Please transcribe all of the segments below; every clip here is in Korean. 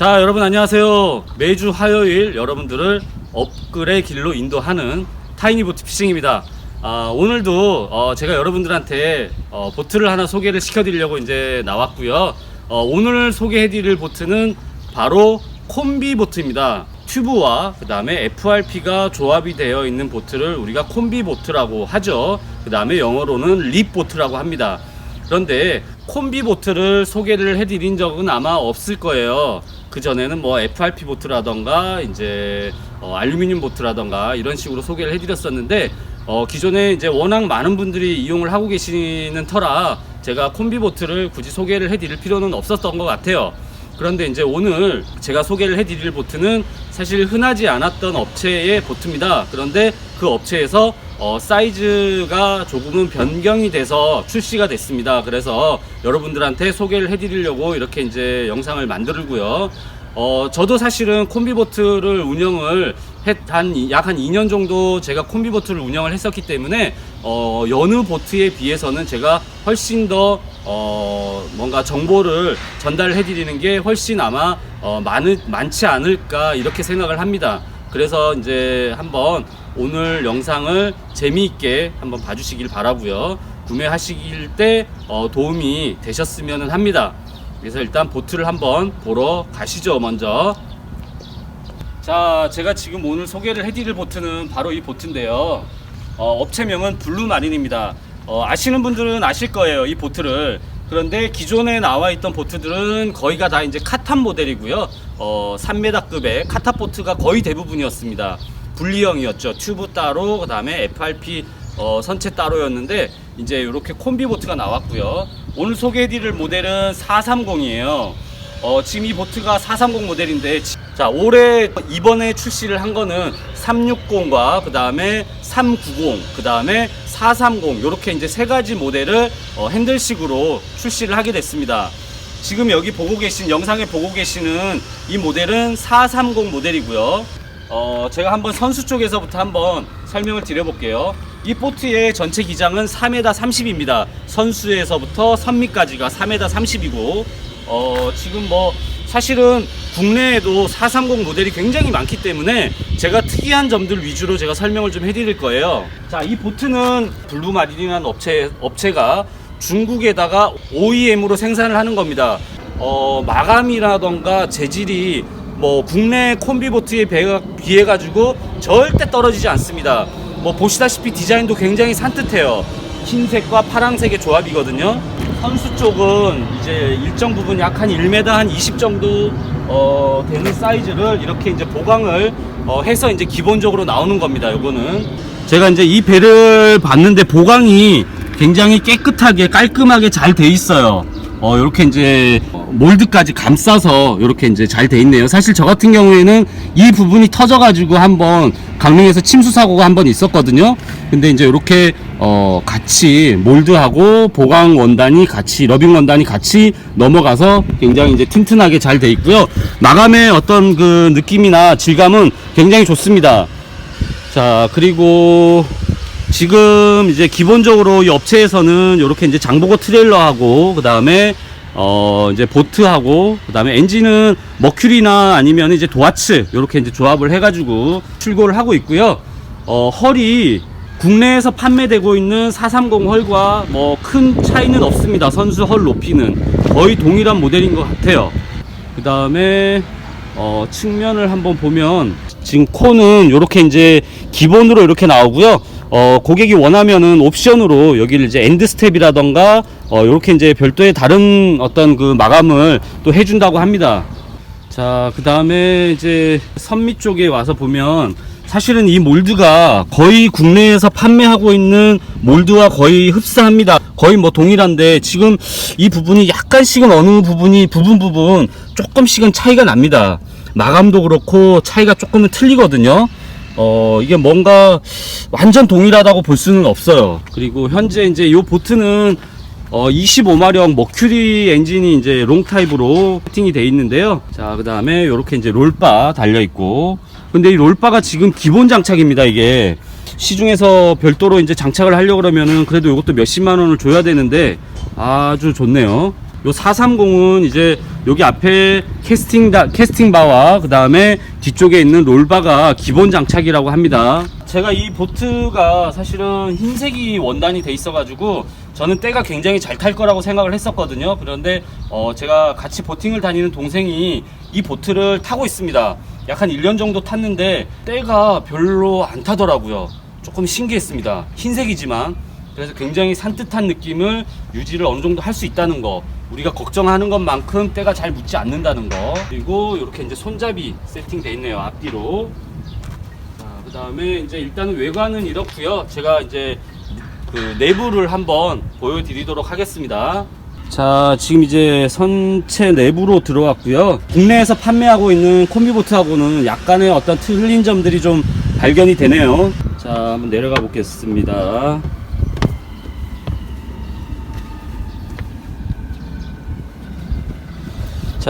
자, 여러분 안녕하세요. 매주 화요일 여러분들을 업글의 길로 인도하는 타이니보트 피싱입니다. 아, 오늘도 어, 제가 여러분들한테 어, 보트를 하나 소개를 시켜드리려고 이제 나왔고요. 어, 오늘 소개해드릴 보트는 바로 콤비 보트입니다. 튜브와 그 다음에 FRP가 조합이 되어 있는 보트를 우리가 콤비 보트라고 하죠. 그 다음에 영어로는 립 보트라고 합니다. 그런데 콤비 보트를 소개를 해드린 적은 아마 없을 거예요. 그 전에는 뭐 FRP 보트라던가 이제 어, 알루미늄 보트라던가 이런 식으로 소개를 해드렸었는데 어, 기존에 이제 워낙 많은 분들이 이용을 하고 계시는 터라 제가 콤비 보트를 굳이 소개를 해드릴 필요는 없었던 것 같아요. 그런데 이제 오늘 제가 소개를 해드릴 보트는 사실 흔하지 않았던 업체의 보트입니다. 그런데 그 업체에서 어, 사이즈가 조금은 변경이 돼서 출시가 됐습니다. 그래서 여러분들한테 소개를 해드리려고 이렇게 이제 영상을 만들고요. 어, 저도 사실은 콤비보트를 운영을 한, 약한 2년 정도 제가 콤비보트를 운영을 했었기 때문에, 어, 여느 보트에 비해서는 제가 훨씬 더, 어, 뭔가 정보를 전달해 드리는 게 훨씬 아마, 어, 많, 많지 않을까, 이렇게 생각을 합니다. 그래서 이제 한번 오늘 영상을 재미있게 한번 봐주시길 바라고요. 구매하시길 때, 어, 도움이 되셨으면 합니다. 그래서 일단 보트를 한번 보러 가시죠 먼저. 자 제가 지금 오늘 소개를 해드릴 보트는 바로 이 보트인데요. 어, 업체명은 블루마린입니다. 어, 아시는 분들은 아실 거예요 이 보트를. 그런데 기존에 나와 있던 보트들은 거의가 다 이제 카탑 모델이고요. 어, 3m급의 카탑 보트가 거의 대부분이었습니다 분리형이었죠 튜브 따로 그 다음에 FRP 어, 선체 따로였는데 이제 이렇게 콤비 보트가 나왔고요. 오늘 소개해드릴 모델은 430이에요. 어, 지금 이 보트가 430 모델인데 지- 자 올해 이번에 출시를 한 거는 360과 그 다음에 390, 그 다음에 430 이렇게 이제 세 가지 모델을 어, 핸들식으로 출시를 하게 됐습니다. 지금 여기 보고 계신 영상에 보고 계시는 이 모델은 430 모델이고요. 어, 제가 한번 선수 쪽에서부터 한번 설명을 드려볼게요. 이 보트의 전체 기장은 3m 30입니다. 선수에서부터 선미까지가 3m 30이고, 어, 지금 뭐, 사실은 국내에도 430 모델이 굉장히 많기 때문에 제가 특이한 점들 위주로 제가 설명을 좀 해드릴 거예요. 자, 이 보트는 블루마린이라는 업체, 업체가 중국에다가 OEM으로 생산을 하는 겁니다. 어, 마감이라던가 재질이 뭐 국내 콤비보트에 비해 가지고 절대 떨어지지 않습니다. 뭐 보시다시피 디자인도 굉장히 산뜻해요. 흰색과 파랑색의 조합이거든요. 선수 쪽은 이제 일정 부분 약 한 1m 한 20 정도 어, 되는 사이즈를 이렇게 이제 보강을 어, 해서 이제 기본적으로 나오는 겁니다. 요거는 제가 이제 이 배를 봤는데 보강이 굉장히 깨끗하게 깔끔하게 잘 돼 있어요. 어, 요렇게 이제 몰드까지 감싸서 요렇게 이제 잘 돼 있네요. 사실 저 같은 경우에는 이 부분이 터져가지고 한번 강릉에서 침수 사고가 한번 있었거든요. 근데 이제 요렇게 어, 같이 몰드하고 보강 원단이 같이 러빙 원단이 같이 넘어가서 굉장히 이제 튼튼하게 잘 돼 있고요. 마감의 어떤 그 느낌이나 질감은 굉장히 좋습니다. 자, 그리고 지금 이제 기본적으로 이 업체에서는 이렇게 이제 장보고 트레일러하고 그 다음에 어 이제 보트하고 그 다음에 엔진은 머큐리나 아니면 이제 도아츠 이렇게 이제 조합을 해가지고 출고를 하고 있고요. 어 헐이 국내에서 판매되고 있는 430 헐과 뭐 큰 차이는 없습니다. 선수 헐 높이는 거의 동일한 모델인 것 같아요. 그 다음에 어, 측면을 한번 보면 지금 코는 이렇게 이제 기본으로 이렇게 나오고요. 어, 고객이 원하면은 옵션으로 여기를 이제 엔드 스텝이라던가 어, 이렇게 이제 별도의 다른 어떤 그 마감을 또 해준다고 합니다. 자, 그 다음에 이제 선미 쪽에 와서 보면 사실은 이 몰드가 거의 국내에서 판매하고 있는 몰드와 거의 흡사합니다. 거의 뭐 동일한데 지금 이 부분이 약간씩은 어느 부분이 부분 부분 조금씩은 차이가 납니다. 마감도 그렇고 차이가 조금은 틀리거든요. 어, 이게 뭔가 완전 동일하다고 볼 수는 없어요. 그리고 현재 이제 이 보트는 어, 25마력 머큐리 엔진이 이제 롱 타입으로 세팅이 돼 있는데요. 자, 그 다음에 이렇게 이제 롤바 달려 있고. 근데 이 롤바가 지금 기본 장착입니다, 이게. 시중에서 별도로 이제 장착을 하려고 그러면은 그래도 이것도 몇십만 원을 줘야 되는데 아주 좋네요. 요 430은 이제 여기 앞에 캐스팅 다, 캐스팅 바와 그 다음에 뒤쪽에 있는 롤바가 기본 장착이라고 합니다. 제가 이 보트가 사실은 흰색이 원단이 돼 있어가지고 저는 때가 굉장히 잘 탈 거라고 생각을 했었거든요. 그런데 어, 제가 같이 보팅을 다니는 동생이 이 보트를 타고 있습니다. 약 한 1년 정도 탔는데 때가 별로 안 타더라고요. 조금 신기했습니다. 흰색이지만 그래서 굉장히 산뜻한 느낌을 유지를 어느 정도 할 수 있다는 거 우리가 걱정하는 것만큼 때가 잘 묻지 않는다는 거. 그리고 이렇게 이제 손잡이 세팅돼 있네요 앞뒤로. 그 다음에 이제 일단은 외관은 이렇고요. 제가 이제 그 내부를 한번 보여드리도록 하겠습니다. 자 지금 이제 선체 내부로 들어왔고요. 국내에서 판매하고 있는 콤비보트하고는 약간의 어떤 틀린 점들이 좀 발견이 되네요. 자 한번 내려가 보겠습니다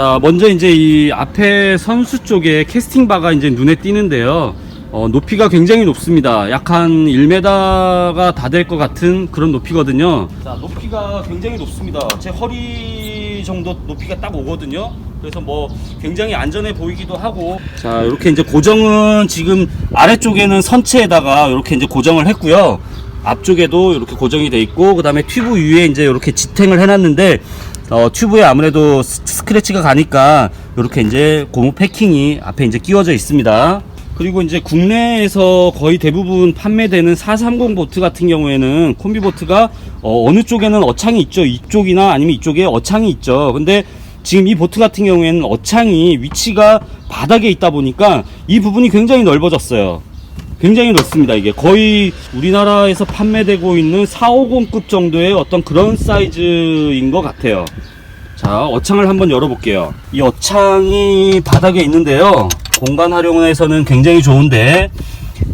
자, 먼저 이제 이 앞에 선수 쪽에 캐스팅 바가 이제 눈에 띄는데요. 어, 높이가 굉장히 높습니다. 약 한 1m가 다 될 것 같은 그런 높이거든요. 자, 높이가 굉장히 높습니다. 제 허리 정도 높이가 딱 오거든요. 그래서 뭐 굉장히 안전해 보이기도 하고. 자, 이렇게 이제 고정은 지금 아래쪽에는 선체에다가 이렇게 이제 고정을 했고요. 앞쪽에도 이렇게 고정이 돼 있고, 그 다음에 튜브 위에 이제 이렇게 지탱을 해놨는데, 어, 튜브에 아무래도 스- 스크래치가 가니까 이렇게 이제 고무 패킹이 앞에 이제 끼워져 있습니다. 그리고 이제 국내에서 거의 대부분 판매되는 430 보트 같은 경우에는 콤비 보트가 어, 느 쪽에는 어창이 있죠. 이쪽이나 아니면 이쪽에 어창이 있죠. 근데 지금 이 보트 같은 경우에는 어창이 위치가 바닥에 있다 보니까 이 부분이 굉장히 넓어졌어요. 굉장히 넓습니다. 이게 거의 우리나라에서 판매되고 있는 450급 정도의 어떤 그런 사이즈인 것 같아요. 자, 어창을 한번 열어볼게요. 이 어창이 바닥에 있는데요. 공간 활용에서는 굉장히 좋은데,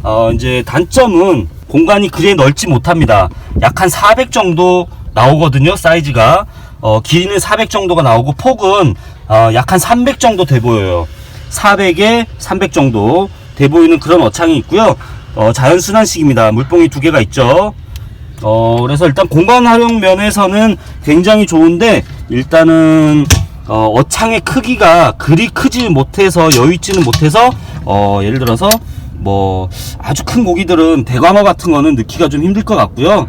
어, 이제 단점은 공간이 그리 넓지 못합니다. 약 한 400 정도 나오거든요, 사이즈가. 어, 길이는 400 정도가 나오고, 폭은, 어, 약한 300 정도 돼 보여요. 400에 300 정도 돼 보이는 그런 어창이 있고요. 어, 자연순환식입니다. 물봉이 두 개가 있죠. 어, 그래서 일단 공간 활용 면에서는 굉장히 좋은데, 일단은, 어, 어창의 크기가 그리 크지 못해서, 여유있지는 못해서, 어, 예를 들어서, 뭐, 아주 큰 고기들은 대광어 같은 거는 넣기가 좀 힘들 것 같고요.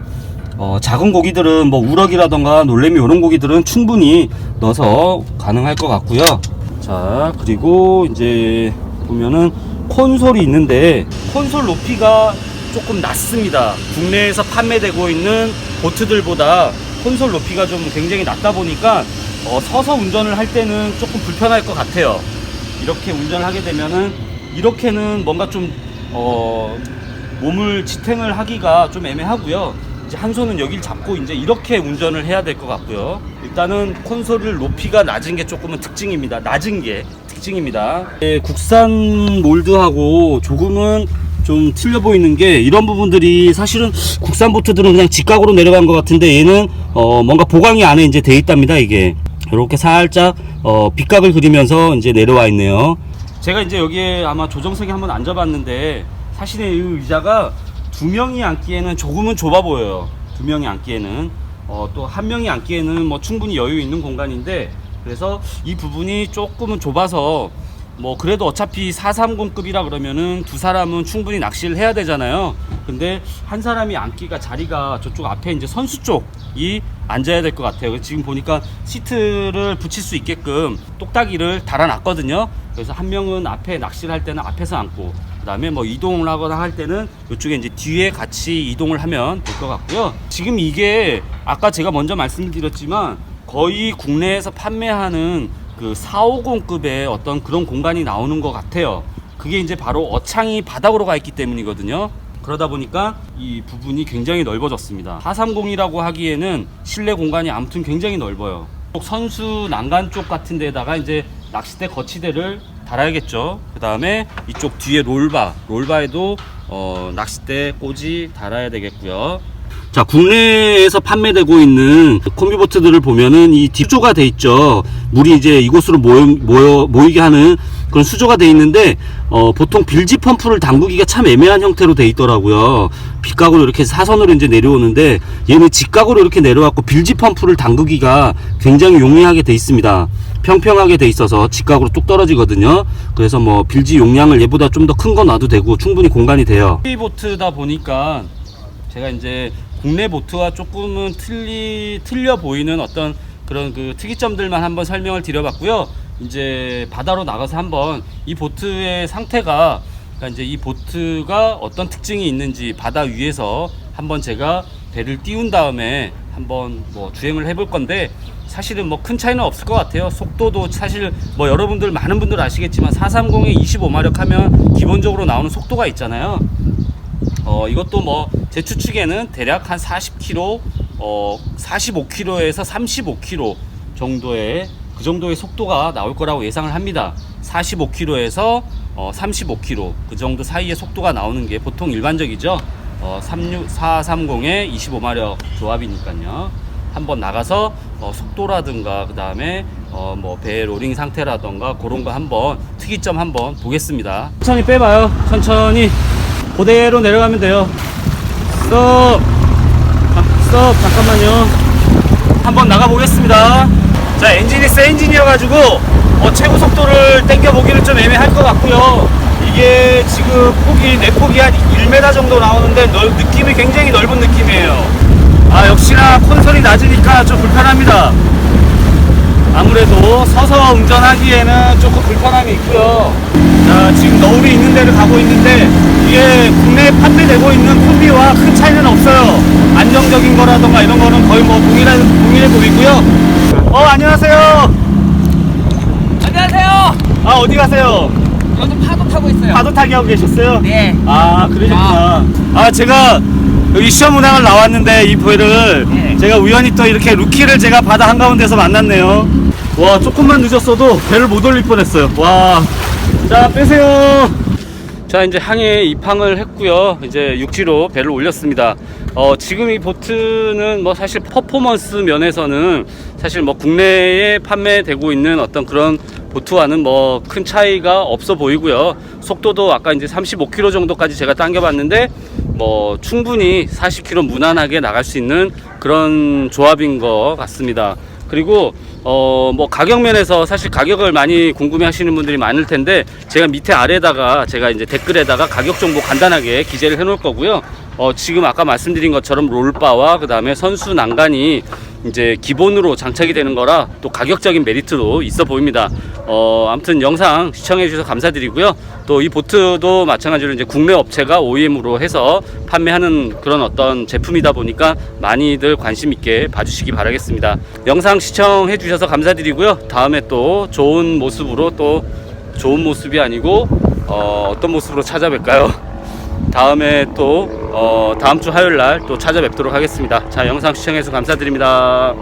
어, 작은 고기들은 뭐 우럭이라던가 놀래미 이런 고기들은 충분히 넣어서 가능할 것 같고요. 자, 그리고 이제 보면은 콘솔이 있는데 콘솔 높이가 조금 낮습니다. 국내에서 판매되고 있는 보트들보다 콘솔 높이가 좀 굉장히 낮다 보니까 어, 서서 운전을 할 때는 조금 불편할 것 같아요. 이렇게 운전을 하게 되면은 이렇게는 뭔가 좀 어, 몸을 지탱을 하기가 좀 애매하고요. 이제 한 손은 여기를 잡고 이제 이렇게 운전을 해야 될 것 같고요. 일단은 콘솔을 높이가 낮은 게 조금은 특징입니다. 낮은 게 특징입니다. 예, 국산 몰드하고 조금은 좀 틀려 보이는 게 이런 부분들이 사실은 국산 보트들은 그냥 직각으로 내려간 것 같은데 얘는 어 뭔가 보강이 안에 이제 돼 있답니다 이게 이렇게 살짝 어 빗각을 그리면서 이제 내려와 있네요. 제가 이제 여기에 아마 조정석에 한번 앉아봤는데 사실은 이 의자가 두 명이 앉기에는 조금은 좁아 보여요. 두 명이 앉기에는 어, 또 한 명이 앉기에는 뭐 충분히 여유 있는 공간인데 그래서 이 부분이 조금은 좁아서 뭐 그래도 어차피 430급이라 그러면은 두 사람은 충분히 낚시를 해야 되잖아요. 근데 한 사람이 앉기가 자리가 저쪽 앞에 이제 선수 쪽이 앉아야 될 것 같아요. 지금 보니까 시트를 붙일 수 있게끔 똑딱이를 달아놨거든요. 그래서 한 명은 앞에 낚시를 할 때는 앞에서 앉고 그다음에 뭐 이동을 하거나 할 때는 이쪽에 이제 뒤에 같이 이동을 하면 될 것 같고요. 지금 이게 아까 제가 먼저 말씀드렸지만 거의 국내에서 판매하는 그 450급의 어떤 그런 공간이 나오는 것 같아요. 그게 이제 바로 어창이 바닥으로 가 있기 때문이거든요. 그러다 보니까 이 부분이 굉장히 넓어졌습니다. 430이라고 하기에는 실내 공간이 아무튼 굉장히 넓어요. 선수 난간 쪽 같은 데다가 이제 낚싯대 거치대를 달아야겠죠. 그 다음에 이쪽 뒤에 롤바, 롤바에도 어, 낚싯대 꽂이 달아야 되겠고요. 자, 국내에서 판매되고 있는 콤비보트들을 보면은 이 뒷조가 돼 있죠. 물이 이제 이곳으로 모여, 모여, 모이게 하는 그런 수조가 돼 있는데, 어, 보통 빌지 펌프를 담그기가 참 애매한 형태로 돼 있더라고요. 빗각으로 이렇게 사선으로 이제 내려오는데, 얘는 직각으로 이렇게 내려왔고, 빌지 펌프를 담그기가 굉장히 용이하게 돼 있습니다. 평평하게 돼 있어서 직각으로 뚝 떨어지거든요. 그래서 뭐 빌지 용량을 얘보다 좀 더 큰 거 놔도 되고 충분히 공간이 돼요. 보트다 보니까 제가 이제 국내 보트와 조금은 틀리 틀려 보이는 어떤 그런 그 특이점들만 한번 설명을 드려봤고요. 이제 바다로 나가서 한번 이 보트의 상태가 그러니까 이제 이 보트가 어떤 특징이 있는지 바다 위에서 한번 제가 배를 띄운 다음에 한번 뭐 주행을 해볼 건데 사실은 뭐 큰 차이는 없을 것 같아요. 속도도 사실 뭐 여러분들 많은 분들 아시겠지만 430에 25마력 하면 기본적으로 나오는 속도가 있잖아요. 어, 이것도 뭐 제 추측에는 대략 한 40km, 어, 45km에서 35km 정도의 그 정도의 속도가 나올 거라고 예상을 합니다. 45km에서 어, 35km 그 정도 사이의 속도가 나오는 게 보통 일반적이죠. 어, 36, 430의 25마력 조합이니까요. 한번 나가서 어, 속도라든가 그 다음에 어, 뭐배 로링 상태라든가 그런 거 한번 특이점 한번 보겠습니다. 천천히 빼봐요. 천천히 그대로 내려가면 돼요. 스톱. 아, 스톱. 잠깐만요. 한번 나가 보겠습니다. 자 엔진이 새 엔진이어 가지고 어, 최고 속도를 땡겨 보기는 좀 애매할 것 같고요. 이게 지금 폭이 내 폭이 한 1m 정도 나오는데 넓, 느낌이 굉장히 넓은 느낌이에요. 아 역시나 콘솔이 낮으니까 좀 불편합니다. 아무래도 서서 운전하기에는 조금 불편함이 있고요. 자, 지금 너울이 있는 데를 가고 있는데 이게 국내에 판매되고 있는 콤비와 큰 차이는 없어요. 안정적인 거라던가 이런 거는 거의 뭐 동일한 동일해 보이고요. 어, 안녕하세요. 안녕하세요. 아, 어디 가세요? 요즘 파도 타고 있어요. 파도 타기 하고 계셨어요? 네. 아, 그러셨구나. 아, 제가 여기 시험 운항을 나왔는데 이 배를 네. 제가 우연히 또 이렇게 루키를 제가 바다 한가운데서 만났네요. 와, 조금만 늦었어도 배를 못 올릴 뻔했어요. 와. 자, 빼세요. 자, 이제 항해 입항을 했고요. 이제 육지로 배를 올렸습니다. 어, 지금 이 보트는 뭐 사실 퍼포먼스 면에서는 사실 뭐 국내에 판매되고 있는 어떤 그런 보트와는 뭐 큰 차이가 없어 보이고요. 속도도 아까 이제 35km 정도까지 제가 당겨봤는데 뭐 충분히 40km 무난하게 나갈 수 있는 그런 조합인 것 같습니다. 그리고 어 뭐 가격 면에서 사실 가격을 많이 궁금해 하시는 분들이 많을 텐데 제가 밑에 아래다가 제가 이제 댓글에다가 가격 정보 간단하게 기재를 해 놓을 거고요. 어 지금 아까 말씀드린 것처럼 롤바와 그 다음에 선수 난간이 이제 기본으로 장착이 되는 거라 또 가격적인 메리트도 있어 보입니다. 어 아무튼 영상 시청해 주셔서 감사드리고요. 또 이 보트도 마찬가지로 이제 국내 업체가 OEM으로 해서 판매하는 그런 어떤 제품이다 보니까 많이들 관심 있게 봐주시기 바라겠습니다. 영상 시청해 주셔서 감사드리고요. 다음에 또 좋은 모습으로 또 좋은 모습이 아니고 어, 어떤 모습으로 찾아뵐까요? 다음에 또 어, 다음 주 화요일 날 또 찾아뵙도록 하겠습니다. 자, 영상 시청해서 감사드립니다.